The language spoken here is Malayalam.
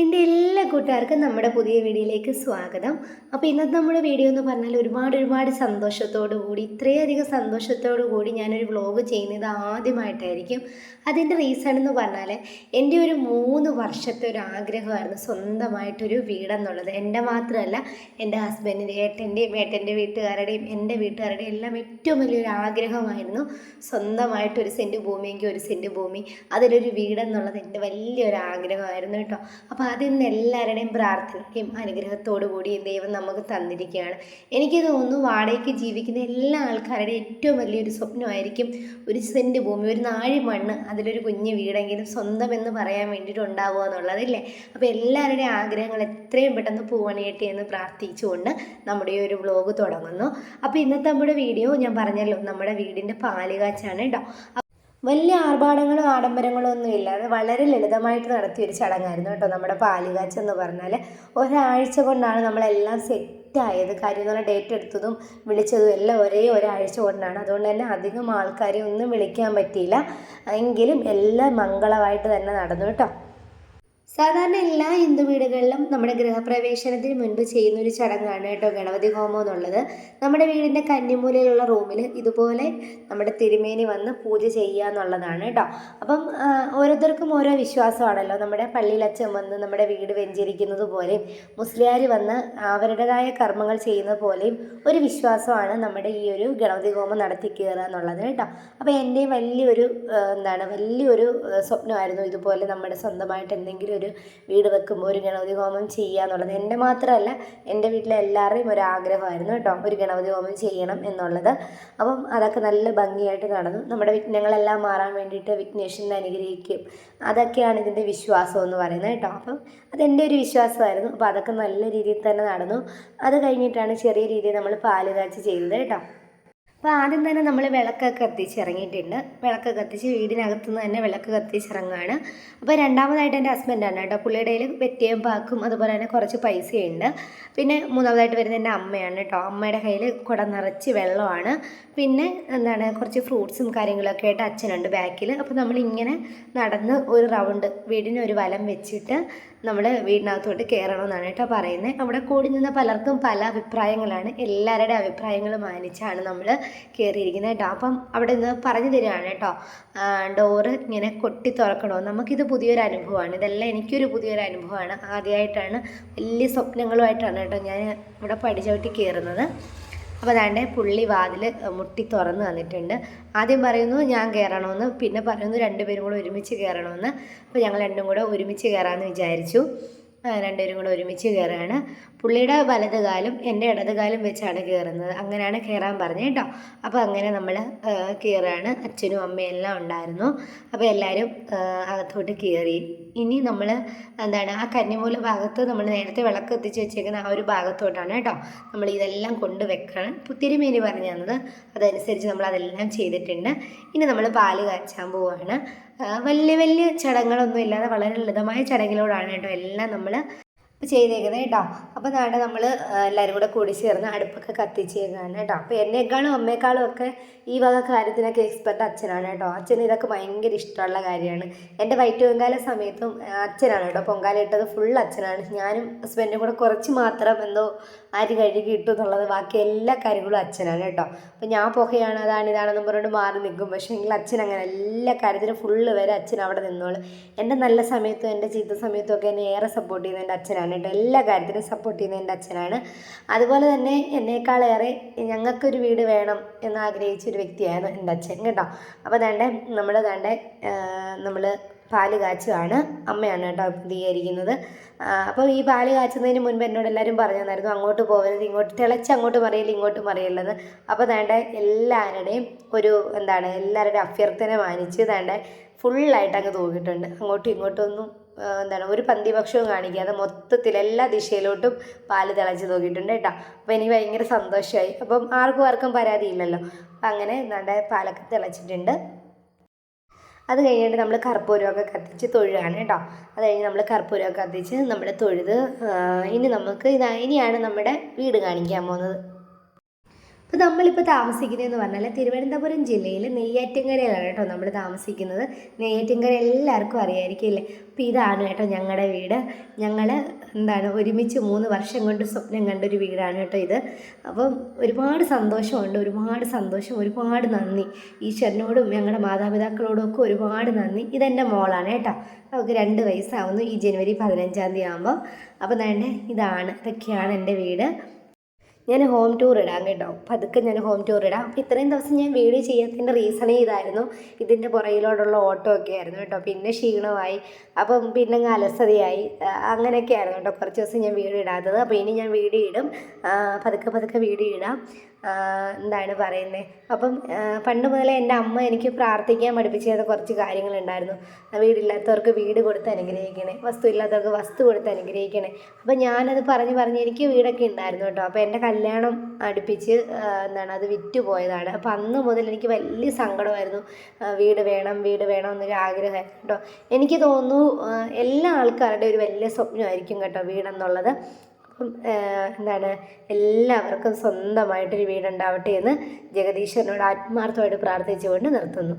എന്റെ എല്ലാ കൂട്ടുകാർക്കും നമ്മുടെ പുതിയ വീഡിയോയിലേക്ക് സ്വാഗതം. അപ്പോൾ ഇന്നത്തെ നമ്മുടെ വീഡിയോ എന്ന് പറഞ്ഞാൽ ഒരുപാട് ഒരുപാട് സന്തോഷത്തോടു കൂടി ഇത്രയധികം സന്തോഷത്തോടു കൂടി ഞാനൊരു വ്ലോഗ് ചെയ്യുന്നത് ആദ്യമായിട്ടായിരിക്കും. അതിന്റെ റീസൺ എന്ന് പറഞ്ഞാൽ എന്റെ ഒരു മൂന്ന് വർഷത്തെ ഒരു ആഗ്രഹമായിരുന്നു സ്വന്തമായിട്ടൊരു വീടെന്നുള്ളത്. എന്റെ മാത്രമല്ല എന്റെ ഹസ്ബൻഡിന്റെ ഏട്ടന്റെയും ഏട്ടന്റെ വീട്ടുകാരുടെയും എന്റെ വീട്ടുകാരുടെയും എല്ലാം ഏറ്റവും വലിയൊരു ആഗ്രഹമായിരുന്നു സ്വന്തമായിട്ടൊരു സെന്റ് ഭൂമിയെങ്കിൽ ഒരു സെന്റ് ഭൂമി അതിലൊരു വീടെന്നുള്ളത് എന്റെ വലിയൊരു ആഗ്രഹമായിരുന്നു കേട്ടോ. അപ്പോൾ അതിന്ന് എല്ലാവരുടെയും പ്രാർത്ഥനയ്ക്കും അനുഗ്രഹത്തോടു കൂടി ദൈവം നമുക്ക് തന്നിരിക്കുകയാണ്. എനിക്ക് തോന്നുന്നു വാടകയ്ക്ക് ജീവിക്കുന്ന എല്ലാ ആൾക്കാരുടെയും ഏറ്റവും വലിയൊരു സ്വപ്നമായിരിക്കും ഒരു സെന്റ് ഭൂമി ഒരു നാഴി മണ്ണ് അതിലൊരു കുഞ്ഞ് വീടെങ്കിലും സ്വന്തം എന്ന് പറയാൻ വേണ്ടിയിട്ട് ഉണ്ടാവുക എന്നുള്ളതല്ലേ? അപ്പോൾ എല്ലാവരുടെയും ആഗ്രഹങ്ങൾ എത്രയും പെട്ടെന്ന് പൂവണിയട്ടെ എന്ന് പ്രാർത്ഥിച്ചുകൊണ്ട് നമ്മുടെ ഈ ഒരു വ്ലോഗ് തുടങ്ങുന്നു. അപ്പോൾ ഇന്നത്തെ നമ്മുടെ വീഡിയോ ഞാൻ പറഞ്ഞല്ലോ നമ്മുടെ വീടിന്റെ പാലുകാച്ചാണ് കേട്ടോ വലിയ ആർഭാടങ്ങളും ആഡംബരങ്ങളും ഒന്നും ഇല്ലാതെ വളരെ ലളിതമായിട്ട് നടത്തിയ ഒരു ചടങ്ങായിരുന്നു കേട്ടോ. നമ്മുടെ പാലുകാച്ച് എന്ന് പറഞ്ഞാൽ ഒരാഴ്ച കൊണ്ടാണ് നമ്മളെല്ലാം സെറ്റായത്. കാര്യം എന്ന് പറഞ്ഞാൽ ഡേറ്റ് എടുത്തതും വിളിച്ചതും എല്ലാം ഒരേ ഒരാഴ്ച കൊണ്ടാണ്. അതുകൊണ്ട് തന്നെ അധികം ആൾക്കാരെ ഒന്നും വിളിക്കാൻ പറ്റിയില്ല. എങ്കിലും എല്ലാം മംഗളമായിട്ട് തന്നെ നടന്നു കേട്ടോ. സാധാരണ എല്ലാ ഹിന്ദു വീടുകളിലും നമ്മുടെ ഗൃഹപ്രവേശനത്തിന് മുൻപ് ചെയ്യുന്ന ഒരു ചടങ്ങാണ് കേട്ടോ ഗണപതി ഹോമം എന്നുള്ളത്. നമ്മുടെ വീടിന്റെ കന്നിമൂലയിലുള്ള റൂമിൽ ഇതുപോലെ നമ്മുടെ തിരുമേനി വന്ന് പൂജ ചെയ്യുക എന്നുള്ളതാണ് കേട്ടോ. അപ്പം ഓരോരുത്തർക്കും ഓരോ വിശ്വാസമാണല്ലോ. നമ്മുടെ പള്ളിയിലച്ഛൻ വന്ന് നമ്മുടെ വീട് വെഞ്ചരിക്കുന്നത് പോലെയും മുസ്ലിയാർ വന്ന് അവരുടേതായ കർമ്മങ്ങൾ ചെയ്യുന്നത് പോലെയും ഒരു വിശ്വാസമാണ് നമ്മുടെ ഈ ഒരു ഗണപതി ഹോമം നടത്തി കയറുക എന്നുള്ളത് കേട്ടോ. അപ്പോൾ എന്റെ വലിയൊരു എന്താണ് വലിയൊരു സ്വപ്നമായിരുന്നു ഇതുപോലെ നമ്മുടെ സ്വന്തമായിട്ട് എന്തെങ്കിലും ഒരു വീട് വെക്കുമ്പോൾ ഒരു ഗണപതി ഹോമം ചെയ്യുക എന്നുള്ളത്. എന്റെ മാത്രമല്ല എന്റെ വീട്ടിലെ എല്ലാവരുടെയും ഒരു ആഗ്രഹമായിരുന്നു കേട്ടോ. ഒരു ഗണപതി ഹോമം ചെയ്യണം എന്നുള്ളത്. അപ്പം അതൊക്കെ നല്ല ഭംഗിയായിട്ട് നടന്നു. നമ്മുടെ വിഘ്നങ്ങളെല്ലാം മാറാൻ വേണ്ടിയിട്ട് വിഘ്നേശ്വരനെ അനുഗ്രഹിക്കും. അതൊക്കെയാണ് ഇതിന്റെ വിശ്വാസം എന്ന് പറയുന്നത് കേട്ടോ. അപ്പം അതെന്റെ ഒരു വിശ്വാസമായിരുന്നു. അപ്പോൾ അതൊക്കെ നല്ല രീതിയിൽ തന്നെ നടന്നു. അത് കഴിഞ്ഞിട്ടാണ് ചെറിയ രീതിയിൽ നമ്മൾ പാൽ കാച്ചി ചെയ്തത് കേട്ടോ. അപ്പോൾ ആദ്യം തന്നെ നമ്മൾ വിളക്കൊക്കെ കത്തിച്ച് ഇറങ്ങിയിട്ടുണ്ട്. വിളക്ക് കത്തിച്ച് വീടിനകത്തു നിന്ന് തന്നെ വിളക്ക് കത്തിച്ചിറങ്ങുകയാണ് അപ്പോൾ രണ്ടാമതായിട്ട് എന്റെ ഹസ്ബൻഡാണ് കേട്ടോ. പുള്ളിയുടെ കയ്യിൽ വെറ്റിയും പാക്കും അതുപോലെ തന്നെ കുറച്ച് പൈസയുണ്ട്. പിന്നെ മൂന്നാമതായിട്ട് വരുന്നത് എന്റെ അമ്മയാണ് കേട്ടോ. അമ്മയുടെ കയ്യിൽ കുട നിറച്ച് വെള്ളമാണ്. പിന്നെ എന്താണ് കുറച്ച് ഫ്രൂട്ട്സും കാര്യങ്ങളൊക്കെ ആയിട്ട് അച്ഛനുണ്ട് ബാക്കിൽ അപ്പോൾ നമ്മളിങ്ങനെ നടന്ന് ഒരു റൗണ്ട് വീടിന് ഒരു വലം വെച്ചിട്ട് നമ്മൾ വീടിനകത്തോട്ട് കയറണമെന്നാണ് കേട്ടോ പറയുന്നത്. അവിടെ കൂടി നിന്ന പലർക്കും പല അഭിപ്രായങ്ങളാണ്. എല്ലാവരുടെ അഭിപ്രായങ്ങൾ മാനിച്ചാണ് നമ്മൾ കയറിയിരിക്കുന്നത് കേട്ടോ. അപ്പം അവിടെ നിന്ന് പറഞ്ഞു തരികയാണ് കേട്ടോ. ഡോറ് ഇങ്ങനെ കൊട്ടി തുറക്കണോ? നമുക്കിത് പുതിയൊരു അനുഭവമാണ്. ഇതെല്ലാം എനിക്കൊരു പുതിയൊരു അനുഭവമാണ്. ആദ്യമായിട്ടാണ് വലിയ സ്വപ്നങ്ങളുമായിട്ടാണ് കേട്ടോ ഞാൻ ഇവിടെ പടിചവിട്ടി കയറുന്നത് അപ്പോൾ അതാണ്ട് പുള്ളി വാതിൽ മുട്ടി തുറന്ന് തന്നിട്ടുണ്ട്. ആദ്യം പറയുന്നു ഞാൻ കയറണമെന്ന് പിന്നെ പറയുന്നു രണ്ടുപേരും കൂടെ ഒരുമിച്ച് കയറണമെന്ന് അപ്പോൾ ഞങ്ങൾ രണ്ടും കൂടെ ഒരുമിച്ച് കയറാമെന്ന് വിചാരിച്ചു. രണ്ടുപേരും കൂടെ ഒരുമിച്ച് കയറുകയാണ്. പുള്ളിയുടെ വലത് കാലും എന്റെ ഇടത് കാലും വെച്ചാണ് കയറുന്നത്. അങ്ങനെയാണ് കയറാൻ പറഞ്ഞത് കേട്ടോ. അപ്പോൾ അങ്ങനെ നമ്മൾ കയറുകയാണ്. അച്ഛനും അമ്മയും എല്ലാം ഉണ്ടായിരുന്നു. അപ്പോൾ എല്ലാവരും അകത്തോട്ട് കയറി. ഇനി നമ്മൾ എന്താണ് ആ കന്നിമൂല ഭാഗത്ത് നമ്മൾ നേരത്തെ വിളക്ക് എത്തിച്ച് വെച്ചേക്കുന്ന ആ ഒരു ഭാഗത്തോട്ടാണ് കേട്ടോ നമ്മൾ ഇതെല്ലാം കൊണ്ട് വെക്കണം. പുത്തിരിമേനി പറഞ്ഞു തന്നത്. അതനുസരിച്ച് നമ്മൾ അതെല്ലാം ചെയ്തിട്ടുണ്ട്. ഇനി നമ്മൾ പാൽ കാച്ചാൻ ആ, വലിയ വലിയ ചടങ്ങുകളൊന്നും ഇല്ലാതെ വളരെ ലളിതമായ ചടങ്ങിലൂടെയാണ് കേട്ടോ എല്ലാം നമ്മൾ ചെയ്തേക്കുന്നത് കേട്ടോ. അപ്പോൾ നാടെ നമ്മൾ എല്ലാവരും കൂടെ കൂടി ചേർന്ന് അടുപ്പൊക്കെ കത്തിച്ചേക്കാണ് കേട്ടോ. അപ്പോൾ എന്നെക്കാളും അമ്മയെക്കാളും ഒക്കെ ഈ വക കാര്യത്തിനൊക്കെ എക്സ്പെർട്ട് അച്ഛനാണ് കേട്ടോ. അച്ഛന് ഇതൊക്കെ ഭയങ്കര ഇഷ്ടമുള്ള കാര്യമാണ്. എന്റെ വൈറ്റ് പൊങ്കാല സമയത്തും അച്ഛനാണ് കേട്ടോ. പൊങ്കാല ഇട്ടത് ഫുൾ അച്ഛനാണ്. ഞാനും ഹസ്ബൻഡും കൂടെ കുറച്ച് മാത്രം എന്തോ അരി കഴുകി ഇട്ടു എന്നുള്ളത് ബാക്കി എല്ലാ കാര്യങ്ങളും അച്ഛനാണ് കേട്ടോ. അപ്പോൾ ഞാൻ പുകയാണ് അതാണ് ഇതാണെന്നും പറഞ്ഞുകൊണ്ട് മാറി നിൽക്കും. പക്ഷേ എങ്കിൽ അച്ഛൻ അങ്ങനെ എല്ലാ കാര്യത്തിനും ഫുള്ള് വരെ അച്ഛൻ അവിടെ നിന്നോളൂ. എന്റെ നല്ല സമയത്തും എന്റെ ചീത്ത സമയത്തും ഒക്കെ എന്നെ ഏറെ സപ്പോർട്ട് ചെയ്യുന്ന എന്റെ അച്ഛനാണ് കേട്ടോ എല്ലാ കാര്യത്തിനും സപ്പോർട്ട് ചെയ്യുന്ന എന്റെ അച്ഛനാണ്. അതുപോലെ തന്നെ എന്നേക്കാളേറെ ഞങ്ങൾക്കൊരു വീട് വേണം എന്ന് ആഗ്രഹിച്ച ഒരു വ്യക്തിയാണ് എന്റെ അച്ഛൻ കേട്ടോ. അപ്പോൾ തേണ്ട നമ്മൾ തേണ്ട നമ്മൾ പാൽ കാച്ചുകയാണ് അമ്മയാണ് കേട്ടോ പ്രതികരിക്കുന്നത്. അപ്പോൾ ഈ പാൽ കാച്ചുന്നതിന് മുൻപ് എന്നോട് എല്ലാവരും പറഞ്ഞു തന്നായിരുന്നു അങ്ങോട്ട് പോകരുത് ഇങ്ങോട്ട് തിളച്ച് അങ്ങോട്ട് മറിയില്ല ഇങ്ങോട്ട് മറിയില്ലെന്ന്. അപ്പോൾ തേണ്ട എല്ലാവരുടെയും ഒരു എന്താണ് എല്ലാവരുടെയും അഭ്യർത്ഥന മാനിച്ച് തേണ്ട ഫുള്ളായിട്ട് അങ്ങ് തൂക്കിയിട്ടുണ്ട് അങ്ങോട്ടും ഇങ്ങോട്ടും ഒന്നും എന്താണ് ഒരു പന്തിപക്ഷവും കാണിക്കാതെ മൊത്തത്തിൽ എല്ലാ ദിശയിലോട്ടും പാൽ തിളച്ച് നോക്കിയിട്ടുണ്ട് കേട്ടോ. അപ്പോൾ എനിക്ക് ഭയങ്കര സന്തോഷമായി അപ്പം ആർക്കും ആർക്കും പരാതിയില്ലല്ലോ അപ്പം അങ്ങനെ നമ്മുടെ പാലൊക്കെ തിളച്ചിട്ടുണ്ട്. അത് കഴിഞ്ഞിട്ട് നമ്മൾ കർപ്പൂരമൊക്കെ കത്തിച്ച് തൊഴുകയാണ് കേട്ടോ. അത് കഴിഞ്ഞ് നമ്മൾ കർപ്പൂരമൊക്കെ കത്തിച്ച് നമ്മൾ തൊഴുത് ഇനി നമുക്ക് ഇതാ ഇനിയാണ് നമ്മുടെ വീട് കാണിക്കാൻ പോകുന്നത്. അപ്പോൾ നമ്മളിപ്പോൾ താമസിക്കുന്നതെന്ന് പറഞ്ഞാൽ തിരുവനന്തപുരം ജില്ലയിൽ നെയ്യാറ്റിൻകരയിലാണ് കേട്ടോ നമ്മൾ താമസിക്കുന്നത്. നെയ്യാറ്റിൻകര എല്ലാവർക്കും അറിയായിരിക്കും അല്ലേ? അപ്പോൾ ഇതാണ് കേട്ടോ ഞങ്ങളുടെ വീട്. ഞങ്ങൾ എന്താണ് ഒരുമിച്ച് മൂന്ന് വർഷം കൊണ്ട് സ്വപ്നം കണ്ടൊരു വീടാണ് കേട്ടോ ഇത്. അപ്പം ഒരുപാട് സന്തോഷമുണ്ട് ഒരുപാട് സന്തോഷം ഒരുപാട് നന്ദി. ഈശ്വരനോടും ഞങ്ങളുടെ മാതാപിതാക്കളോടും ഒക്കെ ഒരുപാട് നന്ദി. ഇതെന്റെ മോളാണ് കേട്ടോ. അവൾക്ക് രണ്ട് വയസ്സാവുന്നു ഈ ജനുവരി പതിനഞ്ചാം തീയതി ആകുമ്പോൾ അപ്പോൾ തന്നെ ഇതാണ് ഇതൊക്കെയാണ് എന്റെ വീട്. ഞാൻ ഹോം ടൂർ ഇടാം കേട്ടോ. പതുക്കെ ഞാൻ ഹോം ടൂർ ഇടാം. അപ്പോൾ ഇത്രയും ദിവസം ഞാൻ വീഡിയോ ചെയ്യാത്തതിന്റെ റീസണേ ഇതായിരുന്നു. ഇതിന്റെ പുറകിലോടുള്ള ഓട്ടോ ഒക്കെ ആയിരുന്നു കേട്ടോ. പിന്നെ ക്ഷീണമായി. അപ്പം പിന്നെ അലസതയായി. അങ്ങനെയൊക്കെ ആയിരുന്നു കേട്ടോ കുറച്ച് ദിവസം ഞാൻ വീഡിയോ ഇടാത്തത്. അപ്പോൾ ഇനി ഞാൻ വീഡിയോ ഇടും. പതുക്കെ പതുക്കെ വീഡിയോ ഇടാം. എന്താണ് പറയുന്നത് അപ്പം പണ്ട് മുതലേ എന്റെ അമ്മ എനിക്ക് പ്രാർത്ഥിക്കാൻ പഠിപ്പിച്ചു തന്ന കുറച്ച് കാര്യങ്ങളുണ്ടായിരുന്നു. വീടില്ലാത്തവർക്ക് വീട് കൊടുത്ത് അനുഗ്രഹിക്കണേ വസ്തു ഇല്ലാത്തവർക്ക് വസ്തു കൊടുത്ത് അനുഗ്രഹിക്കണേ. അപ്പം ഞാനത് പറഞ്ഞ് പറഞ്ഞ് എനിക്ക് വീടൊക്കെ ഉണ്ടായിരുന്നു കേട്ടോ. അപ്പോൾ എന്റെ കല്യാണം അടുപ്പിച്ച് എന്താണ് അത് വിറ്റ് പോയതാണ്. അപ്പോൾ അന്ന് മുതൽ എനിക്ക് വലിയ സങ്കടമായിരുന്നു. വീട് വേണം വീട് വേണം എന്നൊരു ആഗ്രഹമായിരുന്നു കേട്ടോ. എനിക്ക് തോന്നുന്നു എല്ലാ ആൾക്കാരുടെ ഒരു വലിയ സ്വപ്നമായിരിക്കും കേട്ടോ വീടെന്നുള്ളത്. അപ്പം എന്താണ് എല്ലാവർക്കും സ്വന്തമായിട്ടൊരു വീടുണ്ടാവട്ടെ എന്ന് ജഗദീശ്വരനോട് ആത്മാർത്ഥമായിട്ട് പ്രാർത്ഥിച്ചുകൊണ്ട് നിർത്തുന്നു.